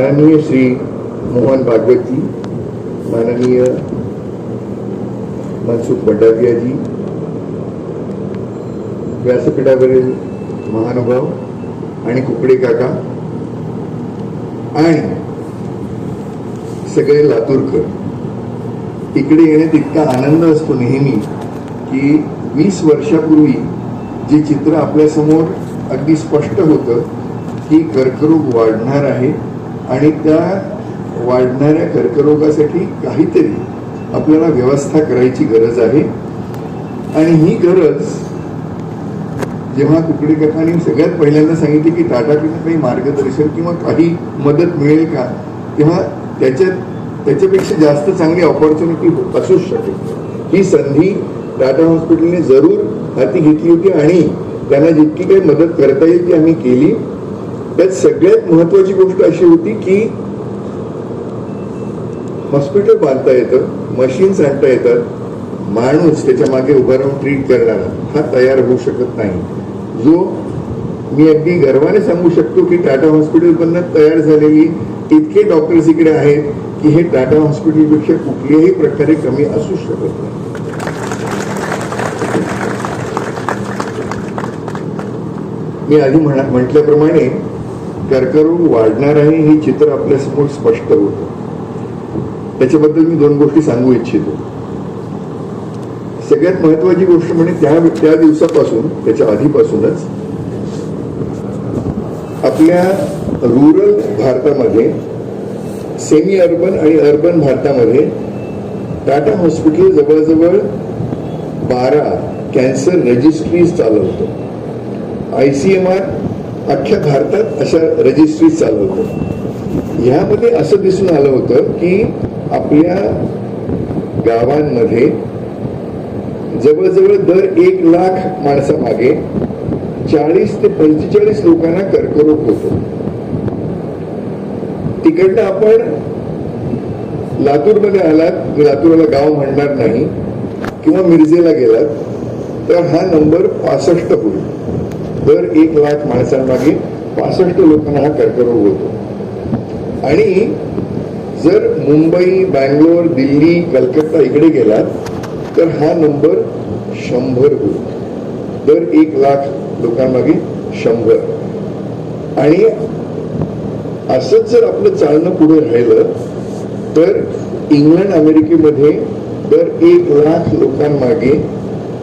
माननीय श्री मोहन भागवतजी माननीय मनसुख बंडारियाजी व्यासपीठावरील महानुभाव आणि कुकडे काका आणि सगळे लातूरकर. इकडे येण्यात इतका आनंद असतो नेहमी की वीस वर्षापूर्वी जे चित्र आपल्यासमोर अगदी स्पष्ट होतं की कर्करोग वाढणार आहे आणि त्या वाढणाऱ्या कर्करोगासाठी काहीतरी आपल्याला व्यवस्था करायची गरज आहे. आणि ही गरज जेव्हा कुकडे काकांनी सगळ्यात पहिल्यांदा सांगितले की टाटाकडनं काही मार्गदर्शन किंवा काही मदत मिळेल का तेव्हा त्याच्यात त्याच्यापेक्षा जास्त चांगली ऑपॉर्च्युनिटी असूच शकेल. ही संधी टाटा हॉस्पिटलने जरूर हाती घेतली होती आणि त्यांना जितकी काही मदत करता येईल ती आम्ही केली. त्यात सगळ्यात महत्वाची गोष्ट अशी होती की हॉस्पिटल बांधता येतं मशीन्स आणता येतात माणूस त्याच्यामागे उभा राहून ट्रीट करणारा हा तयार होऊ शकत नाही. जो मी अगदी गर्वाने सांगू शकतो की टाटा हॉस्पिटल तयार झालेली इतके डॉक्टर्स इकडे आहेत की हे टाटा हॉस्पिटलपेक्षा कुठल्याही प्रकारे कमी असू शकत नाही. मी आधी म्हणा म्हटल्याप्रमाणे कर्करोग वाढणार आहे हे चित्र आपल्यासमोर स्पष्ट होतं. त्याच्याबद्दल मी दोन गोष्टी सांगू इच्छितो. सगळ्यात महत्वाची गोष्ट म्हणजे त्या त्या दिवसापासून त्याच्या आधीपासूनच आपल्या रुरल भारतामध्ये सेमी अर्बन आणि अर्बन भारतामध्ये टाटा हॉस्पिटल जवळजवळ बारा कॅन्सर रजिस्ट्रीज चालवतो. आय सी एम आर अख्ख्या भारतात अशा रजिस्ट्रीज चालवतो ह्यामध्ये असं दिसून आलं होतं की आपल्या गावांमध्ये जवळजवळ दर एक लाख माणसामागे चाळीस ते पंचेचाळीस लोकांना कर्करोग होतो. तिकडनं आपण लातूरमध्ये आलात लातूरला गाव म्हणणार नाही किंवा मिरजेला गेलात तर हा नंबर पासष्ट होईल. दर एक लाख माणसांमागे पासष्ट लोकांना हा कर्करोग होतो. आणि जर मुंबई बँगलोर दिल्ली कलकत्ता इकडे गेलात तर हा नंबर शंभर होतो दर एक लाख लोकांमागे शंभर. आणि असंच जर आपलं चालणं पुढे राहिलं तर इंग्लंड अमेरिकेमध्ये दर एक लाख लोकांमागे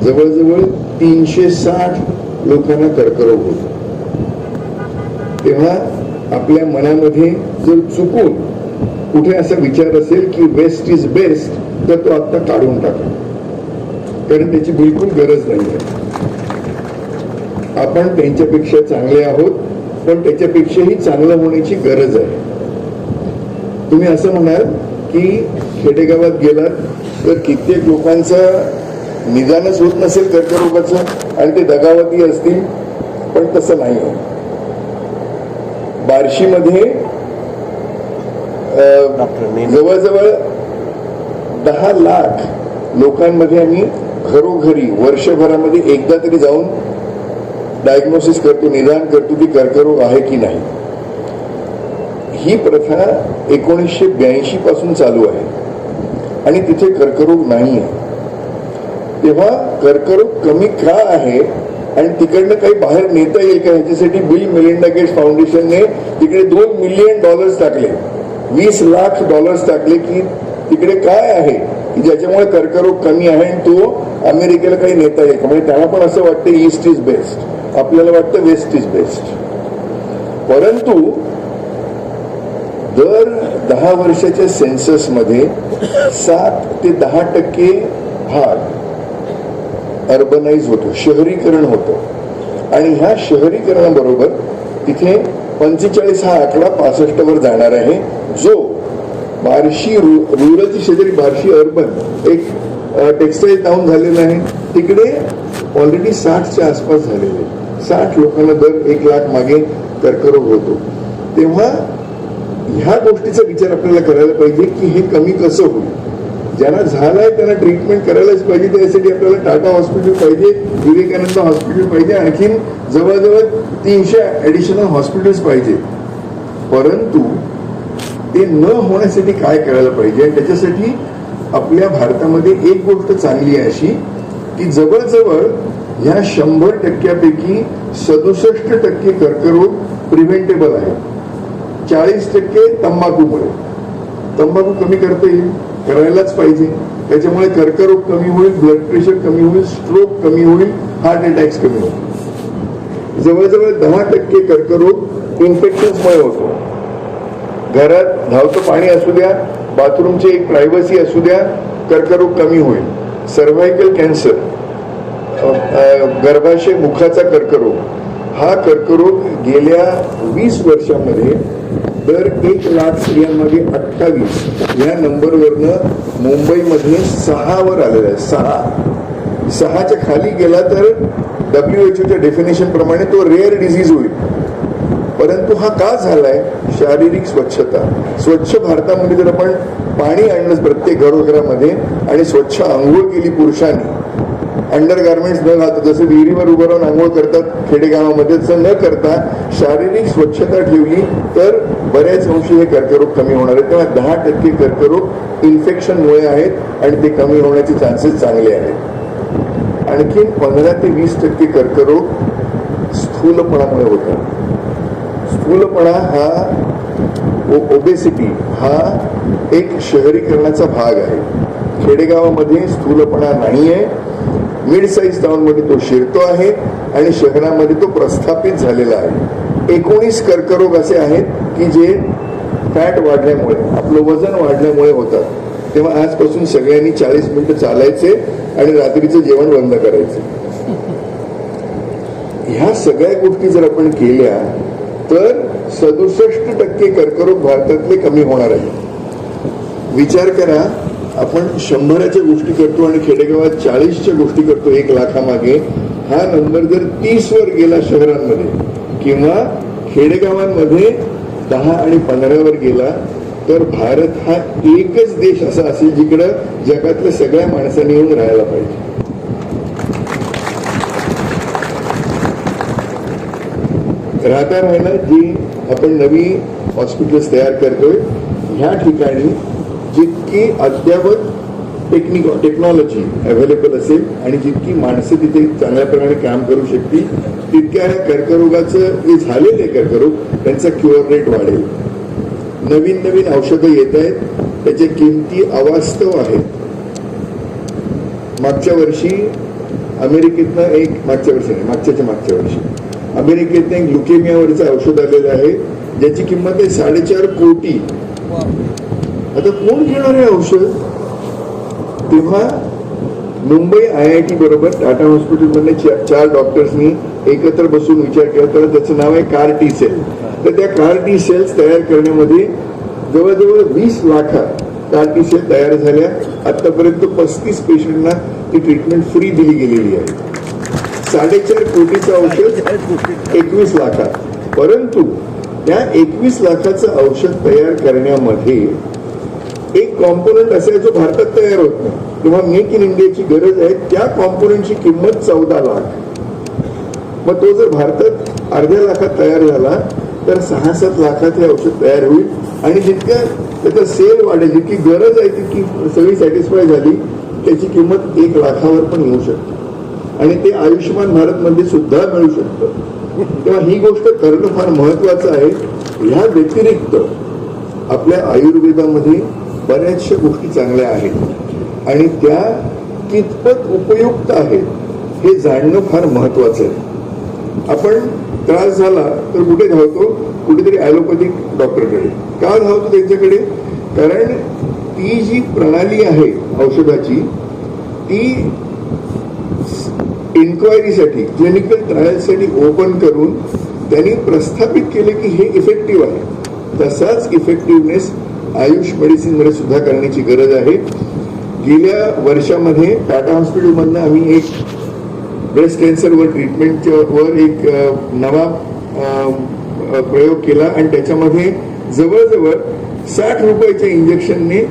जवळजवळ तीनशे साठ लोकांना कर्करोग होतो. तेव्हा आपल्या मनामध्ये जर चुकून कुठे असा विचार असेल की वेस्ट इज बेस्ट तर तो आता काढून टाका. कारण त्याची बिलकुल गरज नाही आहे आपण त्यांच्यापेक्षा चांगले आहोत पण त्याच्यापेक्षाही चांगलं होण्याची गरज आहे. तुम्ही असं म्हणाल की खेडेगावात गेलात तर कित्येक लोकांचा निदानच होत नसेल कर्करोगाचं? आणि ते दगावती असतील पण तसं नाही. आहे बार्शीमध्ये जवळजवळ दहा लाख लोकांमध्ये आम्ही घरोघरी वर्षभरामध्ये एकदा तरी जाऊन डायग्नोसिस करतो निदान करतो की कर्करोग आहे की नाही. ही प्रथा एकोणीसशे ब्याऐंशी पासून चालू आहे. आणि तिथे कर्करोग नाही आहे तेव्हा कर्करोग कमी का आहे आणि तिकडनं काही बाहेर नेता येईल का? ह्याच्यासाठी बिल मिलिंडा गेट्स फाउंडेशनने तिकडे दोन मिलियन डॉलर्स टाकले. वीस लाख डॉलर्स टाकले की तिकडे काय आहे? की ज्याच्यामुळे कर्करोग कमी आहे आणि तो अमेरिकेला काही नेता येईल म्हणजे त्याला पण असं वाटतं ईस्ट इज बेस्ट आपल्याला वाटतं वेस्ट इज बेस्ट परंतु दर दहा वर्षाच्या सेन्ससमध्ये सात ते दहा टक्के भाग अर्बनाइज होतो शहरीकरण होतं. आणि ह्या शहरीकरणाबरोबर तिथे पंचेचाळीस हा आकडा पासष्ट वर जाणार आहे जो बार्शी रु रुरलची शेजारी बार्शी अर्बन एक टेक्सटाईल टाऊन झालेलं आहे. तिकडे ऑलरेडी साठच्या आसपास झालेले आहे. साठ लोकांना दर एक लाख मागे कर्करोग होतो. तेव्हा ह्या गोष्टीचा विचार आपल्याला करायला पाहिजे की हे कमी कसं होईल? ज्यांना झालाय त्यांना ट्रीटमेंट करायलाच पाहिजे. त्यासाठी आपल्याला टाटा हॉस्पिटल पाहिजे विवेकानंद हॉस्पिटल पाहिजे आणखीन जवळजवळ तीनशे ऍडिशनल हॉस्पिटल्स पाहिजे. परंतु ते न होण्यासाठी काय करायला पाहिजे? आणि त्याच्यासाठी आपल्या भारतामध्ये एक गोष्ट चांगली आहे अशी की जवळजवळ ह्या शंभर टक्क्यापैकी सदुसष्ट टक्के कर्करोग प्रिव्हेंटेबल आहे चाळीस टक्के तंबाखूमुळे. तंबाखू कमी करता येईल. करायलाच पाहिजे. त्याच्यामुळे कर्करोग कमी होईल ब्लड प्रेशर कमी होईल स्ट्रोक कमी होईल हार्ट अटॅक्स कमी होईल जवळजवळ दहा टक्के कर्करोग इन्फेक्शन्समुळे होतो. घरात धावतं पाणी असू द्या बाथरूमची एक प्रायव्हसी असू द्या कर्करोग कमी होईल. सर्व्हायकल कॅन्सर गर्भाशय मुखाचा कर्करोग. हा कर्करोग गेल्या वीस वर्षामध्ये दर एक लाख स्त्रियांमध्ये अठ्ठावीस या नंबरवरनं मुंबईमध्ये सहावर आलेलं आहे सहा. सहाच्या खाली गेला तर डब्ल्यू एच ओच्या डेफिनेशनप्रमाणे तो रेअर डिझीज होईल. परंतु हा का झालाय? शारीरिक स्वच्छता. स्वच्छ भारतामध्ये जर आपण पाणी आणलं प्रत्येक घरोघरामध्ये आणि स्वच्छ आंघोळ केली पुरुषांनी अंडर गार्मेंट्स न घालता जसं विहिरीवर उभं राहून आंघोळ करतात खेडेगावामध्ये तसं न करता शारीरिक स्वच्छता ठेवली तर बऱ्याच अंशी हे कर्करोग कमी होणार आहेत. तेव्हा दहा टक्के कर्करोग इन्फेक्शनमुळे आहेत आणि ते कमी होण्याचे चान्सेस चांगले आहेत. आणखीन पंधरा ते वीस टक्के कर्करोग स्थूलपणामुळे होतात. स्थूलपणा हा ओबेसिटी हा एक शहरीकरणाचा भाग आहे. खेडेगावामध्ये स्थूलपणा नाही आहे मिड साईज टाउनमध्ये तो शिरतो आहे आणि शहरामध्ये तो प्रस्थापित झालेला आहे. एकोणीस कर्करोग असे आहेत की जे फॅट वाढल्यामुळे आपलं वजन वाढल्यामुळे होतात. तेव्हा आजपासून सगळ्यांनी चाळीस मिनिटं चालायचे आणि रात्रीचं जेवण बंद करायचे. ह्या सगळ्या गोष्टी जर आपण केल्या तर सदुसष्ट टक्के कर्करोग भारतातले कमी होणार आहे विचार करा आपण शंभराच्या गोष्टी करतो आणि खेडेगावात चाळीसच्या गोष्टी करतो एक लाखामागे हा नंबर जर तीस वर गेला शहरांमध्ये किंवा खेडेगावांमध्ये दहा आणि पंधरावर गेला तर भारत हा एकच देश असा असेल जिकडं जगातल्या सगळ्या माणसांनी येऊन राहायला पाहिजे. राहता राहिला जी आपण नवी हॉस्पिटल्स तयार करतोय ह्या ठिकाणी जितकी अद्यावत टेक्निक टेक्नॉलॉजी अवेलेबल असेल आणि जितकी माणसं तिथे चांगल्या प्रकारे काम करू शकतील तितक्या ह्या कर्करोगाचं जे झालेले कर्करोग त्यांचा क्युअर रेट वाढेल. नवीन नवीन औषधं येत आहेत त्याच्या किमती अवास्तव आहेत. मागच्या वर्षी अमेरिकेतनं एक मागच्या वर्षी नाही मागच्याच्या मागच्या वर्षी. अमेरिकेतनं एक लुकेमियावरचं औषध आलेलं आहे ज्याची किंमत आहे साडेचार कोटी. आता कोण घेणार आहे औषध? तेव्हा मुंबई आय आय टी बरोबर टाटा हॉस्पिटलमधले चार, चार डॉक्टर्सनी एकत्र बसून विचार केला. तर त्याचं नाव आहे कार टी सेल तर त्या कार टी सेल्स तयार करण्यामध्ये जवळजवळ वीस लाखा कार टी सेल तयार झाल्या. आतापर्यंत पस्तीस पेशंटना ती ट्रीटमेंट फ्री दिली गेलेली आहे. साडेचार कोटीचं औषध एकवीस लाखात परंतु त्या एकवीस लाखाचं औषध तयार करण्यामध्ये एक कॉम्पोनंट असा आहे जो भारतात तयार होत नाही. किंवा मेक इन इंडियाची गरज आहे त्या कॉम्पोनंटची किंमत चौदा लाख. मग तो जर भारतात अर्ध्या लाखात तयार झाला तर सहा सात लाखात हे औषध तयार होईल. आणि जितक्या त्याचा सेल वाढेल जितकी गरज आहे तितकी सगळी सॅटिस्फाय झाली त्याची किंमत एक लाखावर पण येऊ शकते. आणि ते आयुष्यमान भारत मध्ये सुद्धा मिळू शकतं. तेव्हा ही गोष्ट करणं फार महत्वाचं आहे. ह्या व्यतिरिक्त आपल्या आयुर्वेदामध्ये बऱ्याचशा गोष्टी चांगल्या आहेत. आणि त्या कितपत उपयुक्त आहेत हे जाणणं फार महत्वाचं आहे. आपण त्रास झाला तर कुठे धावतो? कुठेतरी ॲलोपॅथिक डॉक्टरकडे. का धावतो त्यांच्याकडे? कारण ती जी प्रणाली आहे औषधाची ती इन्क्वायरीसाठी क्लिनिकल ट्रायलसाठी ओपन करून त्यांनी प्रस्थापित केले की हे इफेक्टिव्ह आहे. तसाच इफेक्टिव्हनेस आयुष मेडिसिनमध्ये सुद्धा करण्याची गरज आहे. गेल्या वर्षामध्ये टाटा हॉस्पिटलमधनं आम्ही एक ब्रेस्ट कॅन्सरवर ट्रीटमेंटच्या वर एक नवा प्रयोग केला आणि त्याच्यामध्ये जवळजवळ साठ रुपयाच्या इंजेक्शनने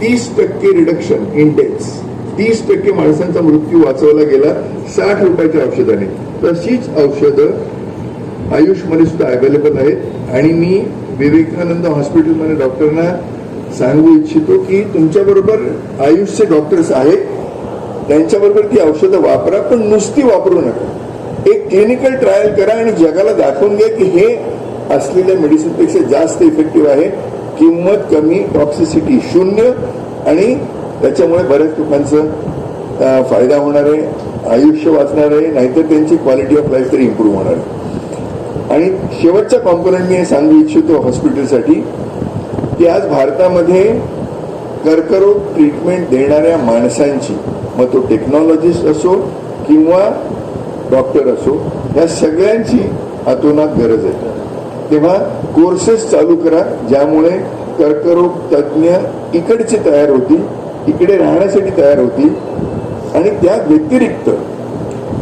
तीस टक्के रिडक्शन इन डेथ्स तीस टक्के माणसांचा मृत्यू वाचवला गेला साठ रुपयाच्या औषधाने. तशीच औषधं आयुषमध्ये सुद्धा अवेलेबल आहेत. आणि मी विवेकानंद हॉस्पिटलमध्ये डॉक्टरना सांगू इच्छितो की तुमच्याबरोबर आयुषचे डॉक्टर्स आहेत. त्यांच्याबरोबर ती औषधं वापरा पण नुसती वापरू नका. एक क्लिनिकल ट्रायल करा आणि जगाला दाखवून घ्या की हे असलेल्या मेडिसिनपेक्षा जास्त इफेक्टिव्ह आहे. किंमत कमी टॉक्सिसिटी शून्य आणि त्याच्यामुळे बऱ्याच लोकांचं फायदा होणार आहे आयुष्य वाचणार आहे नाहीतर त्यांची क्वालिटी ऑफ लाईफ तरी इम्प्रूव्ह होणार आहे. आणि शेवटचा कॉम्पोनंट मी हे सांगू इच्छितो हॉस्पिटलसाठी की आज भारतामध्ये कर्करोग ट्रीटमेंट देणाऱ्या माणसांची मग तो टेक्नॉलॉजिस्ट असो किंवा डॉक्टर असो या सगळ्यांची अतोनात गरज आहे. तेव्हा कोर्सेस चालू करा ज्यामुळे कर्करोग तज्ज्ञ इकडचे तयार होतील इकडे राहण्यासाठी तयार होतील आणि त्या व्यतिरिक्त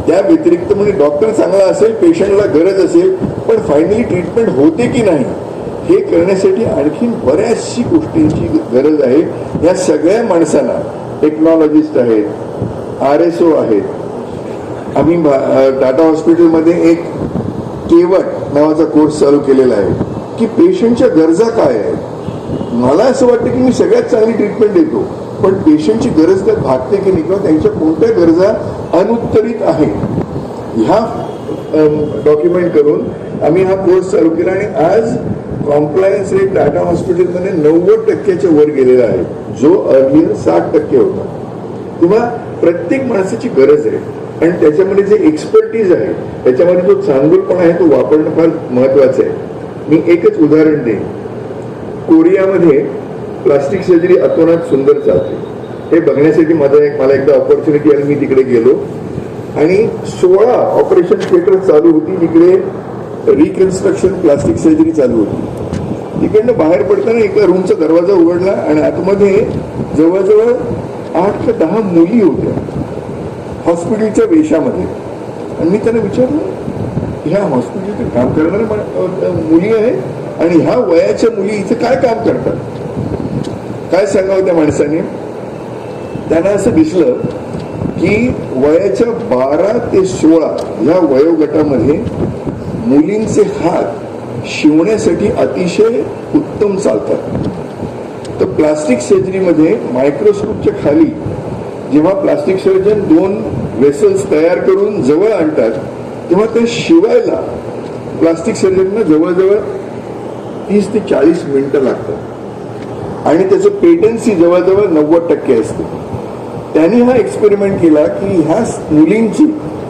त्या व्यतिरिक्त म्हणजे डॉक्टर चांगला असेल पेशंटला गरज असेल पण फायनली ट्रीटमेंट होते की नाही हे करण्यासाठी आणखीन बऱ्याचशी गोष्टींची गरज आहे. या सगळ्या माणसांना टेक्नॉलॉजिस्ट आहेत आर एस ओ आहेत आम्ही टाटा हॉस्पिटलमध्ये एक केवट नावाचा कोर्स चालू केलेला आहे की पेशंटच्या गरजा काय आहेत? मला असं वाटतं की मी सगळ्यात चांगली ट्रीटमेंट देतो. पण पेशंटची गरज त्यात भागते की नाही किंवा त्यांच्या कोणत्या गरजा अनुत्तरित आहेत ह्या डॉक्युमेंट करून आम्ही हा कोर्स चालू केला आणि आज कॉम्प्लायन्स रेट टाटा हॉस्पिटलमध्ये नव्वद टक्क्याच्या वर गेलेला आहे. जो अर्लियर साठ टक्के होता. किंवा प्रत्येक माणसाची गरज आहे. आणि त्याच्यामध्ये जे एक्सपर्टीज आहे त्याच्यामध्ये जो चांगुलपणा आहे तो वापरणं फार महत्वाचं आहे. मी एकच उदाहरण देईन. कोरियामध्ये प्लास्टिक सर्जरी अतोनात सुंदर चालते. हे बघण्यासाठी माझा एक मला एकदा ऑपॉर्च्युनिटी आली मी तिकडे गेलो. आणि सोळा ऑपरेशन थिएटर चालू होती तिकडे रिकन्स्ट्रक्शन प्लास्टिक सर्जरी चालू होती. तिकडनं बाहेर पडताना एका रूमचा दरवाजा उघडला आणि आतमध्ये जवळजवळ आठ ते दहा मुली होत्या. हॉस्पिटलच्या वेशामध्ये. आणि मी त्यांना विचारलं ह्या हॉस्पिटलचं काम करणाऱ्या मुली आहे आणि ह्या वयाच्या मुली इथं काय काम करतात? काय सांगावं त्या माणसाने? त्यांना असं दिसलं की वयाच्या बारा ते सोळा ह्या वयोगटामध्ये मुलींचे हात शिवण्यासाठी अतिशय उत्तम चालतात. तर प्लास्टिक सर्जरीमध्ये मायक्रोस्कोपच्या खाली जेव्हा प्लास्टिक सर्जन दोन वेसल्स तयार करून जवळ आणतात तेव्हा ते शिवायला प्लास्टिक सर्जनना जवळजवळ तीस ते चाळीस मिनिटं लागतात. आणि त्याचं पेटन्सी जवळजवळ नव्वद टक्के असते. त्यांनी हा एक्सपेरिमेंट केला की ह्या मुलींची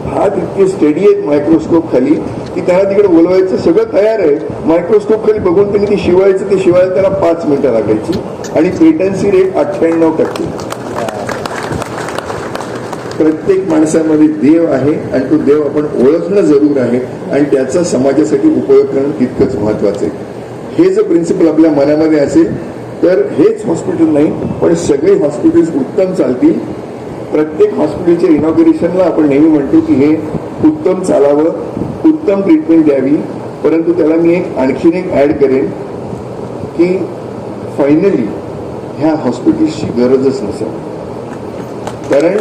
हात इतके स्टडी आहेत मायक्रोस्कोप खाली की त्यांना तिकडे बोलवायचं सगळं तयार आहे. मायक्रोस्कोप खाली बघून त्यांनी ती शिवायचं ते शिवायला त्याला पाच मिनिटं लागायची. आणि पेटन्सी रेट अठ्ठ्याण्णव टक्के. प्रत्येक माणसामध्ये देव आहे आणि तो देव आपण ओळखणं जरूर आहे आणि त्याचा समाजासाठी उपयोग करणं तितकंच महत्वाचं आहे. हे जर प्रिन्सिपल आपल्या मनामध्ये असेल तर हेच हॉस्पिटल नाही पण सगळे हॉस्पिटल्स उत्तम चालतील. प्रत्येक हॉस्पिटलच्या इनॉग्रेशनला आपण नेहमी म्हणतो की हे उत्तम चालावं उत्तम ट्रीटमेंट द्यावी. परंतु त्याला मी एक आणखीन एक ऍड करेन की फायनली ह्या हॉस्पिटल्सची गरजच नसेल. कारण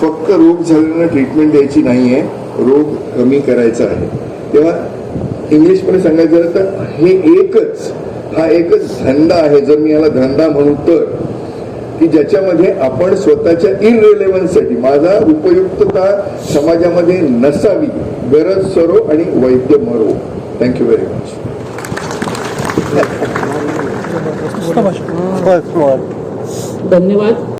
फक्त रोग झालेला ट्रीटमेंट द्यायची नाही आहे रोग कमी करायचा आहे. तेव्हा इंग्लिशमध्ये सांगायचं झालं तर हे एकच हा एकच धंदा आहे. जर मी याला धंदा म्हणू तर की ज्याच्यामध्ये आपण स्वतःच्या इनरिलेव्हन्ससाठी माझा उपयुक्तता समाजामध्ये नसावी गरज सरो आणि वैद्य मरो. थँक्यू व्हेरी मच धन्यवाद.